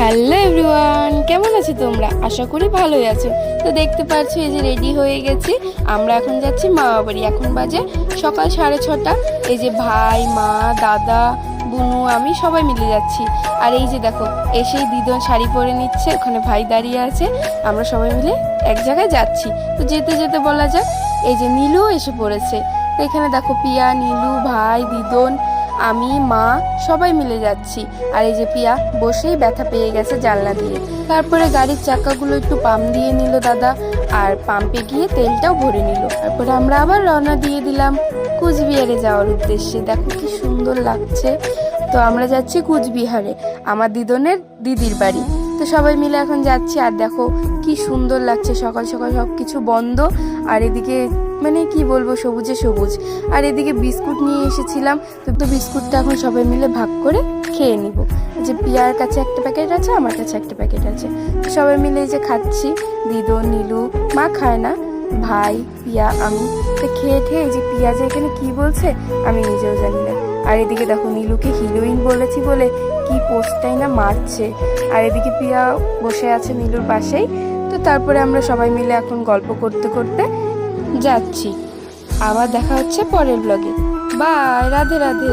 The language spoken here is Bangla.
হ্যালো এভরিওয়ান কেমন আছো তোমরা? আশা করি ভালোই আছো। তো দেখতে পাচ্ছ, এই যে রেডি হয়ে গেছি। আমরা এখন যাচ্ছি মা বাড়ি এখন বাজে সকাল সাড়ে ছটা। এই যে ভাই, মা, দাদা, বুনু, আমি সবাই মিলে যাচ্ছি। আর এই যে দেখো, এসেই দিদন শাড়ি পরে নিচ্ছে। ওখানে ভাই দাঁড়িয়ে আছে। আমরা সবাই মিলে এক জায়গায় যাচ্ছি। তো যেতে যেতে বলা যাক, এই যে নীলু এসে পড়েছে। তো এখানে দেখো পিয়া, নীলু, ভাই, দিদন আমি, মা, সবাই মিলে যাচ্ছি। আর এই যে পিয়া, বসেই ব্যথা পেয়ে গেছে জানলা দিয়ে। তারপরে গাড়ির চাকাগুলো একটু পাম্প দিয়ে নিল দাদা। আর পাম্পে গিয়ে তেলটাও ভরে নিল। তারপরে আমরা আবার রওনা দিয়ে দিলাম কুচবিহারে যাওয়ার উদ্দেশ্যে। দেখো কি সুন্দর লাগছে। তো আমরা যাচ্ছি কুচবিহারে, আমার দিদনের দিদির বাড়ি। তো সবাই মিলে এখন যাচ্ছি। আর দেখো কি সুন্দর লাগছে। সকাল সকাল সব কিছু বন্ধ। আর এদিকে মানে কি বলব, সবুজে সবুজ। আর এদিকে বিস্কুট নিয়ে এসেছিলাম, তো তো বিস্কুটটা এখন সবাই মিলে ভাগ করে খেয়ে নিব। যে পিয়ার কাছে একটা প্যাকেট আছে, আমার কাছে একটা প্যাকেট আছে। সবাই মিলে যে খাচ্ছি, দিদো, নীলু, মা খায় না, ভাই, পিয়া, আমি। তো খেয়ে খেয়ে যে পিয়া যে এখানে কি বলছে, আমি নিজেও জানি না। আর এদিকে দেখো নীলুকে হিরোইন বলেছি বলে কি পোস্টটাই না মারছে। আর এদিকে পিয়া বসে আছে নীলুর পাশেই, তো তারপরে আমরা সবাই মিলে এখন গল্প করতে করতে যাচ্ছি। আবার দেখা হচ্ছে পরের ব্লগে বাই রাধে রাধে।